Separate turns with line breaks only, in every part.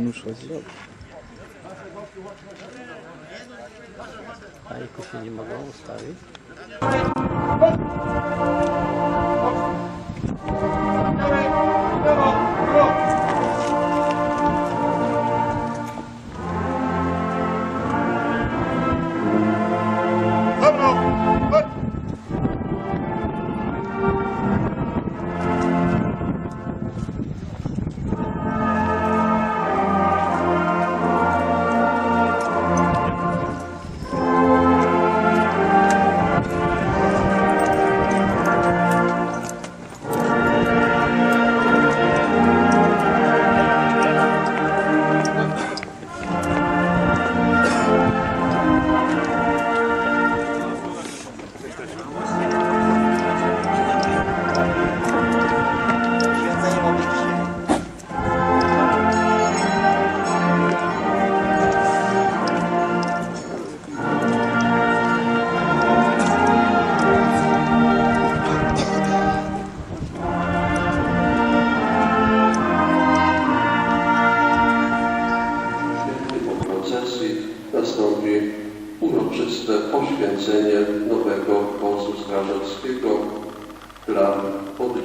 Ну що А я ще не могла уставити.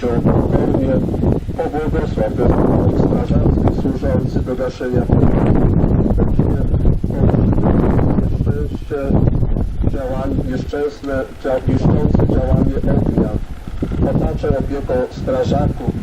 Prosimy Cię pokornie o błogosław ten strażacki służący do gaszenia nieszczęście, działanie, nieszczęsne, dzia- niszczące działanie ognia. Otaczę opieką strażaków,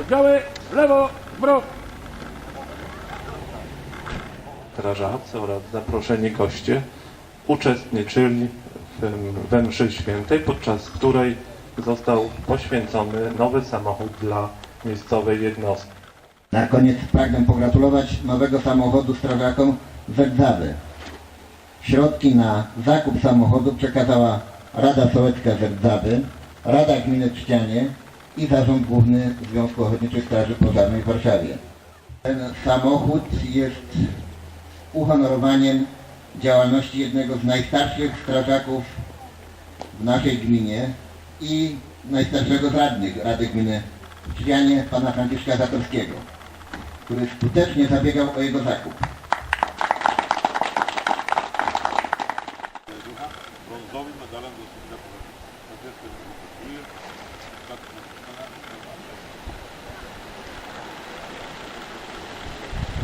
Oddziały lewo, w
brok. Oraz zaproszeni goście. Uczestniczyli w, we mszy świętej, podczas której został poświęcony nowy samochód dla miejscowej jednostki.
Na koniec pragnę pogratulować nowego samochodu strażakom Zerdzawy. Środki na zakup samochodu przekazała Rada Sołecka Zerdzawy, Rada Gminy Trzcianie i Zarząd Główny Związku Ochotniczych Straży Pożarnej w Warszawie. Ten samochód jest uhonorowaniem działalności jednego z najstarszych strażaków w naszej gminie i najstarszego z radnych Rady Gminy Trzcianie, pana Franciszka Zatorskiego, który skutecznie zabiegał o jego zakup.
brązowym medalem do Singapuru. Tak jest, to gratuluję. Tak,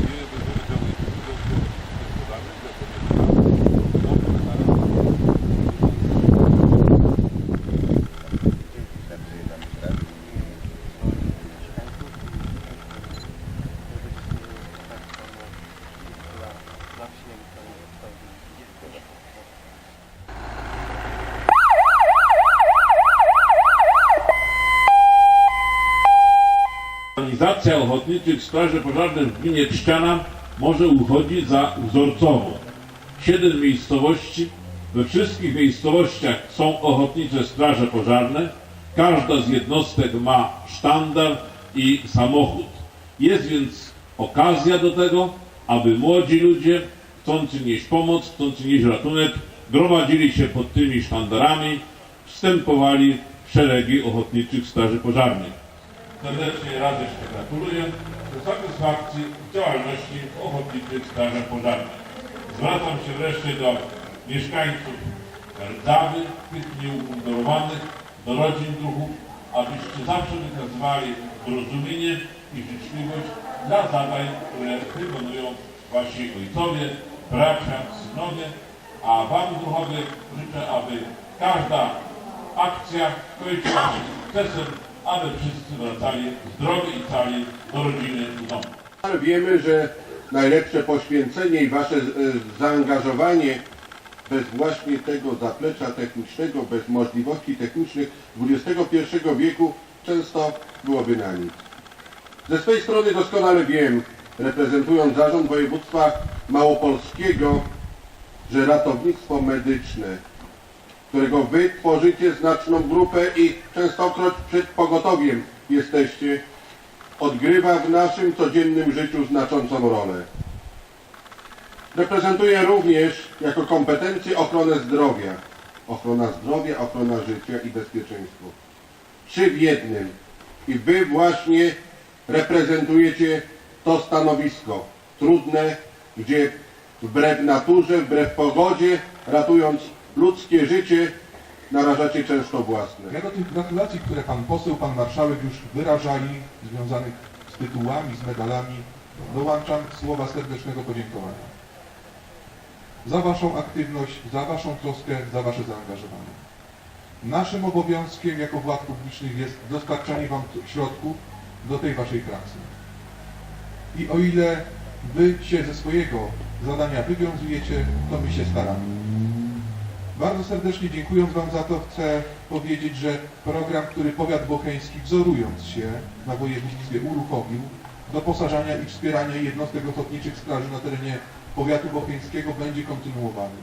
Nie bez wydziału związku gospodarnych,
Organizacja Ochotniczych Straży Pożarnych w gminie Trzciana może uchodzić za wzorcową. Siedem miejscowości, we wszystkich miejscowościach są ochotnicze straże pożarne. Każda z jednostek ma sztandar i samochód. Jest więc okazja do tego, aby młodzi ludzie, chcący nieść pomoc, chcący nieść ratunek, gromadzili się pod tymi sztandarami, wstępowali w szeregi ochotniczych straży pożarnych. Serdecznie raz jeszcze gratuluję satysfakcji w działalności ochotniczych straży pożarnych. Zwracam się wreszcie do mieszkańców Rdzawy, tych nieumundurowanych, do rodzin duchów, abyście zawsze wykazywali zrozumienie i życzliwość dla zadań, które wykonują wasi ojcowie, bracia, synowie, a wam duchowie życzę, aby każda akcja kończyła się sukcesem, aby wszyscy wracali zdrowi i cali do rodziny i domu.
Wiemy, że najlepsze poświęcenie i wasze e, zaangażowanie bez właśnie tego zaplecza technicznego, bez możliwości technicznych XXI wieku często byłoby na nic. Ze swojej strony doskonale wiem, reprezentując zarząd województwa małopolskiego, że ratownictwo medyczne, którego wy tworzycie znaczną grupę i częstokroć przed pogotowiem jesteście, odgrywa w naszym codziennym życiu znaczącą rolę. Reprezentuje również jako kompetencję ochronę zdrowia. Ochrona zdrowia, ochrona życia i bezpieczeństwo. Trzy w jednym. I wy właśnie reprezentujecie to stanowisko. Trudne, gdzie wbrew naturze, wbrew pogodzie, ratując ludzkie życie, narażacie często własne.
Ja do tych gratulacji, które pan poseł, pan marszałek już wyrażali, związanych z tytułami, z medalami, dołączam słowa serdecznego podziękowania. Za waszą aktywność, za waszą troskę, za wasze zaangażowanie. Naszym obowiązkiem jako władz publicznych jest dostarczanie wam środków do tej waszej pracy. I o ile wy się ze swojego zadania wywiązujecie, to my się staramy. Bardzo serdecznie dziękując Wam za to chcę powiedzieć, że program, który Powiat Bocheński wzorując się na województwie uruchomił do posażania i wspierania jednostek ochotniczych straży na terenie powiatu bocheńskiego będzie kontynuowany.